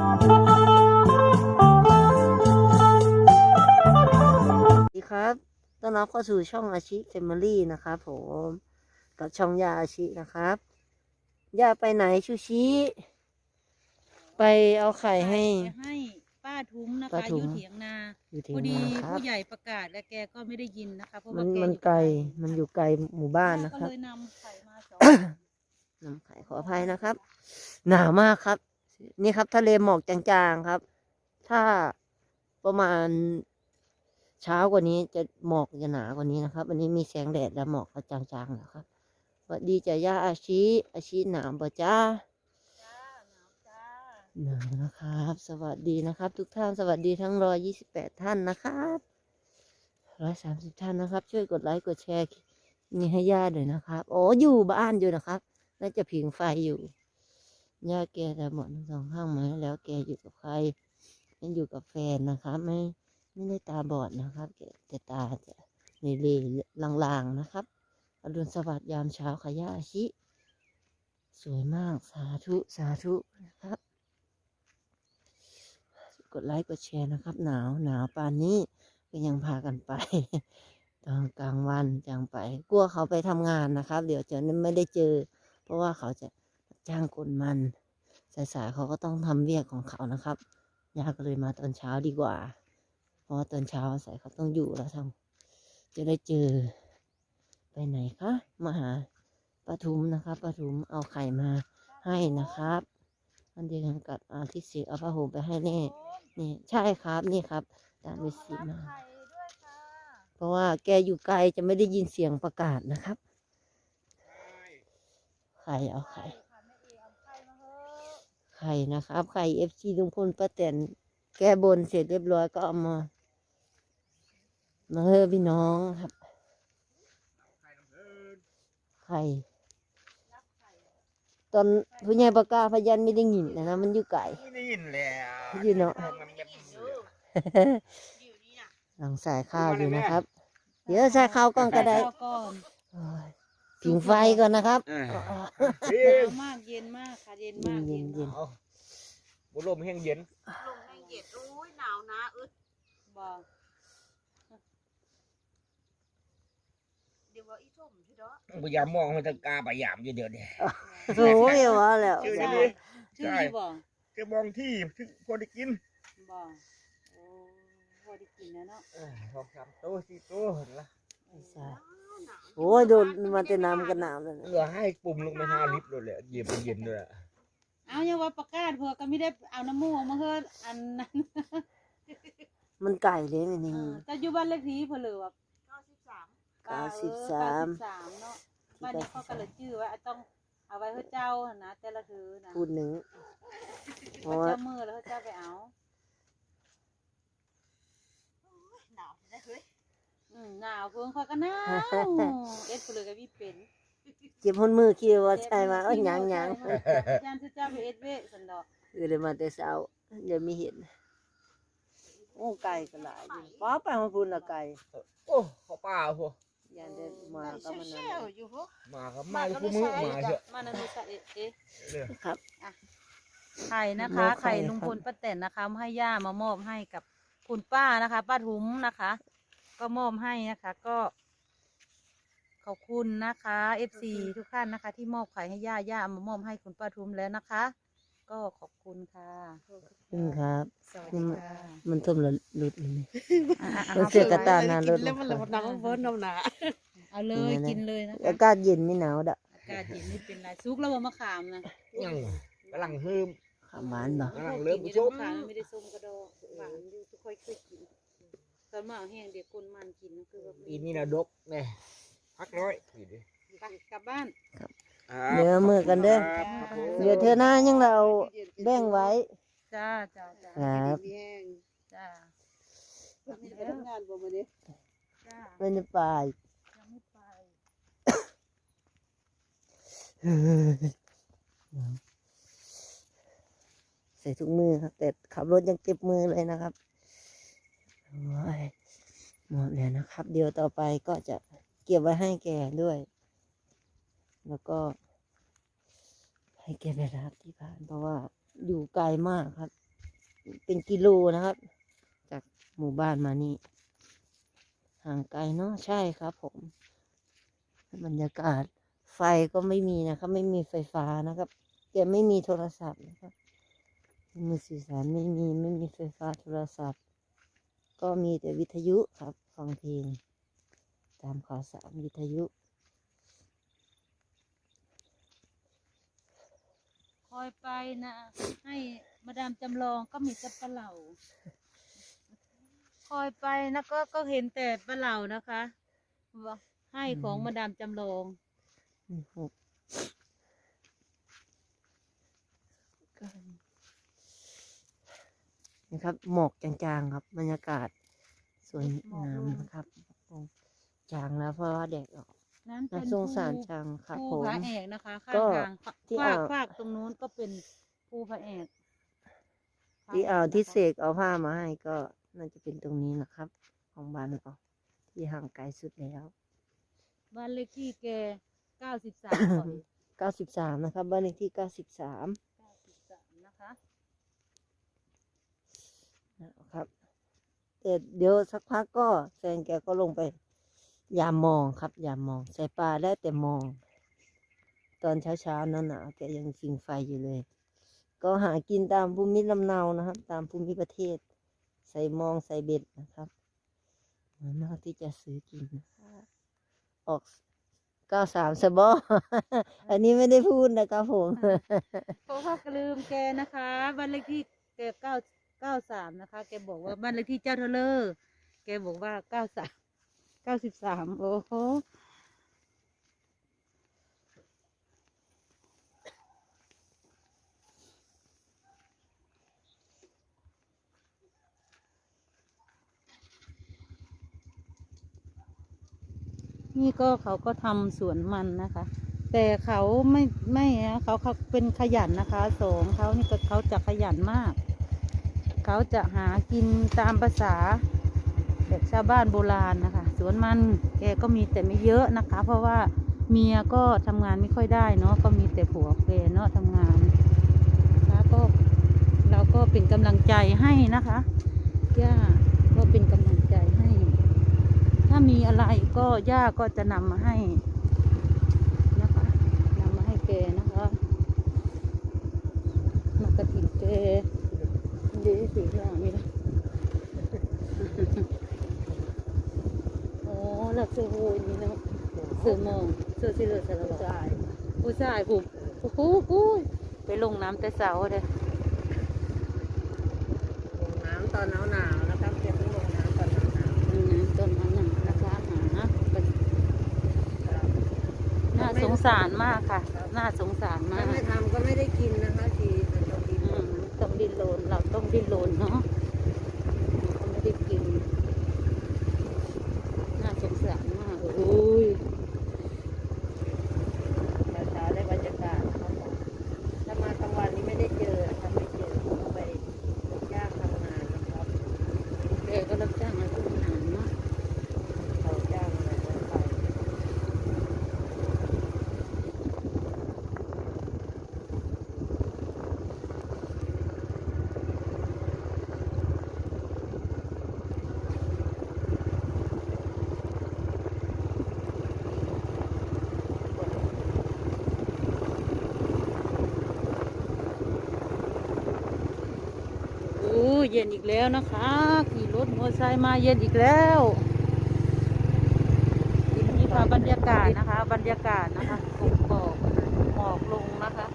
สวัสดีครับ ต้อนรับเข้าสู่ช่องอาชิเฟมิลี่นะครับผม กับช่องยาอาชินะครับย่าไปไหนชูชิ ไปเอาไข่ให้จะให้ป้าทุ้มนะป้าคะทุ้อมยู่เถียงนาอยู่ที่พอดีนาครับ ผู้ใหญ่ประกาศและแกก็ไม่ได้ยินนะคะเพราะมัว่านแกมันอยู่ไกล มันอยู่ไกลหมู่บ้านนะก็ครับเลยนำไข่มาสองนำไข่ขออภัยนะครับ หนาวมากครับ นี่ครับ ทะเลหมอกจางๆครับ ถ้าประมาณเช้ากว่านี้จะหมอกจะหนากว่านี้นะครับวันนี้มีแสงแดดและหมอกก็จางๆแล้วครับสวัสดีจ้ะย่าอาชีอาชีหนาวปะจ้าหนาวจ้าหนาวนะครับ สวัสดีนะครับ ทุกท่านสวัสดีทั้งร้อยยี่สิบแปดท่านนะครับร้อยสามสิบท่านนะครับ ช่วยกดไลค์กดแชร์นี่ให้ย่าหน่อยนะครับ โอ้อยู่บ้านอยู่นะครับ น่าจะผิงไฟอยู่ ย่าแกแต่หมดสองข้างไหมแล้วแกอยู่กับใครไม่อยู่กับแฟนนะครับไม่ไม่ได้ตาบอดนะครับแกแต่ตาจะเล่ๆลางๆนะครับอรุณสวัสดิ์ยามเช้าค่ะย่าอาชิ สวยมากสาธุสาธุนะครับ กดไลค์กดแชร์นะครับ หนาวหนาวปานนี้ก็ยังพากันไปตอนกลางวันจังไป กลัวเขาไปทำงานนะครับ เดี๋ยวจะไม่ได้เจอ เพราะว่าเขาจะ จ้างคนมัน สายๆเขาก็ต้องทำเวียกของเขานะครับยาก็เลยมาตอนเช้าดีกว่า เพราะว่าตอนเช้าสายเขาต้องอยู่แล้วทำจะได้เจอ ไปไหนคะมาหาปาทุมนะครับปาทุมเอาไข่มาให้นะครับอันเดียวกันกับอาทิตย์สีเอาผ้าห่มไปให้แน่นี่ใช่ครับนี่ครับตามไปสีมาไข่ด้วยค่ะเพราะว่าแกอยู่ไกลจะไม่ได้ยินเสียงประกาศนะครับ ไข่เอาไข่ ไข่นะครับไข่เอฟซีลุงพลป้าแตนแกบนเสร็จเรียบร้อยก็เอามามาเฮอพี่น้องครับไข่รับ ไข่ ตอนผู้ใหญ่ประกาศพยันไม่ได้ยินนะนะมันอยู่ไกลไม่ได้ยินแล้วอยู่เนอะมันแบบเสืออยู่นี่น่ะหลังสายข้าวอยู่นะครับ เดี๋ยวใส่ข้าวกล้องก็ได้ เอาก่อนโอ้ยผิงไฟก่อนนะครับอ่าอ๋อเย็หนาวนมากเย็นมากค่ะเย็นมากเย็นๆเย็นเอาบุลมแห้งเย็นลมแรงเย็นโอ้ยหนาวนะอึดบอกเดี๋ยวว่าอีส้มใช่เด้อพยายามมองมันตะกาพยายามอยู่เดี๋ยวนี้ โอ้ยว่าแล้วชื่อใช่นี้ ชื่อนี่บอกแกมองที่ที่พอได้กินบอกโอ้พอได้กินแล้วเนาะเออสองสามโต๊ะสี่โต๊ะเห็นละใช่ โอ้ยโดนมาแต่น้ำกันน้ำเลยนะเหลือให้ปุ่มลงไปห้าลิตรเลยแหละเย็นเป็นเย็นด้วยอะเอาอย่าว่าประกาศเผื่อก็ไม่ได้เอาน้ำมูกมาเฮ็ดอันนั้นมันไก่เลยนี่นี่เออแต่อยู่บ้านเลขที่เพิ่นเลยว่า93เก้าสิบสาม93เนาะบ้านนี้เขาก็เลยชื่อว่าต้องเอาไว้เฮ็ดเจ้าหั่นนะแต่ละคือนะพูดหนึ่งเพเฮ็ราะดว่าเจ้ามือแล้วเฮ็ดเจ้าไปเอา อืมหนาวเพิ่งค่อยก็หนาวเอ็ดเพิ่นเลยก็วิเป็นเจ็บหันมือคิดว่าใช่มาเอ้ยหยังหยังยานเจ้าไปเอ็ดเวสันดอกเออเลยมาแต่เช้าเดี๋ยวมีเห็นโอ้ไก่ก็หลายอยู่ป้าไปมาพูนละไก่โอ้เขาป้าพวกยันได้มาก็มันนั่นอยู่พวกมาครับมาคู่มือมาเถอะมานาดูสะเอ๊ะเอ๊ะเนี่ยครับไข่นะมอคะบไข่ไข่ลุงครับพลป้าแตนนะคะให้ย่ามามอบให้กับคุณป้านะคะ ป้าทุ้มนะคะ ก็มอบให้นะคะ ก็ ขอบคุณนะคะเอฟซีทุกท่านนะคะ ที่มอบไข่ให้ย่าย่าเอามามอบให้คุณป้าทุ้มแล้วนะคะ ก็ขอบคุณค่ะอืมครับสวัสดีค่ะมันทมละหลุดเลยนี่ อะอะมันเอาเสียกระตาหนารถ แล้วมันเลยน้องเฟิร์นน้ำหนาเอาเลยกินเลยนะคะอากาศเย็นไม่หนาวดะอากาศเย็นไม่เป็นไรซุกแล้วบ่มะขามนะยังกำลังเฮิมขามหวานบ่ กำลังเริ่มกินส้อยู่มมะขามไม่ได้ส้มกระดอกหวานอยู่ทุกค่อยเคยกิน ตอนมาเอาแห้งเด็กคนมันกินก็คือแบบปีนี้นะดกแน่พักน้อยนี่ดิไปกลับบ้านเดี๋ยวมือกันเด้อครับผมเดี๋ยวเธอหน้ายังเราแบ่งไว้ จ้าจ้าจ้าครับแห้งจ้ามีไปทำงานบ่มาเนี่ยจ้าไม่ได้ไปยังไม่ไปใส่ถุงมือครับ แต่ขับรถยังเก็บมือเลยนะครับโอ้ย หมดแล้วนะครับ เดี๋ยวต่อไปก็จะเก็บไว้ให้แกด้วย แล้วก็ ให้แกไปรับที่บ้านเพราะว่าอยู่ไกลมากครับ เป็นกิโลนะครับ จากหมู่บ้านมานี่ห่างไกลเนาะใช่ครับ ผมบรรยากาศไฟก็ไม่มีนะครับ ไม่มีไฟฟ้านะครับแกไม่มีโทรศัพท์นะครับมือสื่อสารไม่มีไม่มีไฟฟ้าโทรศัพท์ ก็มีแต่วิทยุครับฟังเพลง ตามข่าวสารวิทยุคอยไปนะ ให้มาดามจำลองก็มีแต่ปลาเหล่า คอยไปนะก็ก็เห็นแต่ปลาเหล่านะคะว่าให้ของอืมมาดามจำลองนี่หก นะครับ หมอกจางๆครับบรรยากาศสวยงามนะครับจางแล้วเพราะว่าแดดออกนั้นสงสารจางค่ะภูผมผแอกนะคะข้างก็ทางที่ากเอาากตรงนู้นก็เป็นภูผาแอกที่เอาที่เสกเอาผ้ามาให้ก็น่าจะเป็นตรงนี้นะครับ ของบ้านเราที่ห่างไกลสุดแล้ว บ้านเลขที่แกเก้าสิบสาม 93 นะครับบ้านเลขที่ 93 แต่เดี๋ยวสักพักก็แฟนแกก็ลงไป อย่ามองครับ อย่ามอง ใส่ปลาได้แต่มอง ตอนเช้าเช้าๆนั้นนะแกยังฟิงไฟอยู่เลย ก็หากินตามภูมิลำเนานะครับ ตามภูมิประเทศ ใส่มองใส่เบ็ดนะครับเหมือนมากที่จะซื้อกินนะครับออกเก้าสามสบออันนี้ไม่ได้พูดนะครับผม เพราะว่าลืมแกนะคะบ้านเลขที่แกเก้า เก้าสามนะคะ แกบอกว่าบ้านเลขที่เจ้าเทเลอร์แกบอกว่าเก้าสามเก้าสิบสามโอ้โหนี่ก็เขาก็ทำสวนมันนะคะ แต่เขาไม่ไม่นะเขาเขาเป็นขยันนะคะสองเขานี่ก็เขาจะขยันมาก เขาจะหากินตามภาษาแบบชาวบ้านโบราณนะคะ สวนมันแกก็มีแต่ไม่เยอะนะคะ เพราะว่าเมียก็ทำงานไม่ค่อยได้เนาะก็มีแต่ผัวแกเนาะทำงานนะคะก็เราก็เป็นกำลังใจให้นะคะย่าก็เป็นกำลังใจให้ ถ้ามีอะไรก็ย่าก็จะนำมาให้นะคะนำมาให้แกนะคะมากระถิ่นแก ดีสีหน้ามีละโอ้หลักเสือโวยนี่เนาะเสือมองเสือสิเหลือสารวัตรผู้ชายผมโอ้โหกูยไปลงน้ำแต่เสาเด้อลงน้ำตอนหนาวหนาวๆนะครับจะต้องลงน้ำตอนหนาวหนาวลงน้ำต้นนั้นน่ะนะคะหาไปน่าสงสารมากค่ะ น่าสงสารมาถ้ากไม่ทำก็ไม่ได้กินนะคะที รนเราต้องดิ้นรนเนาะเขาไม่ได้กิน น่าสงสารมากโอ้ย เช้าๆได้บรรยากาศนะครับผมถ้ามากลางวันนี้ไม่ได้เจอนะครับไม่เจอต้องไปย่างทำงานนะครับ แกก็รับจ้างมาทุกงานเนาะ เขาย่างอะไรก็ไป โอ้เย็นอีกแล้วนะคะขี่รถมอเตอร์ไซค์มาเย็นอีกแล้วนี่ค่ะบรรยากาศนะคะ บรรยากาศนะคะกกอกหมอกลงนะคะ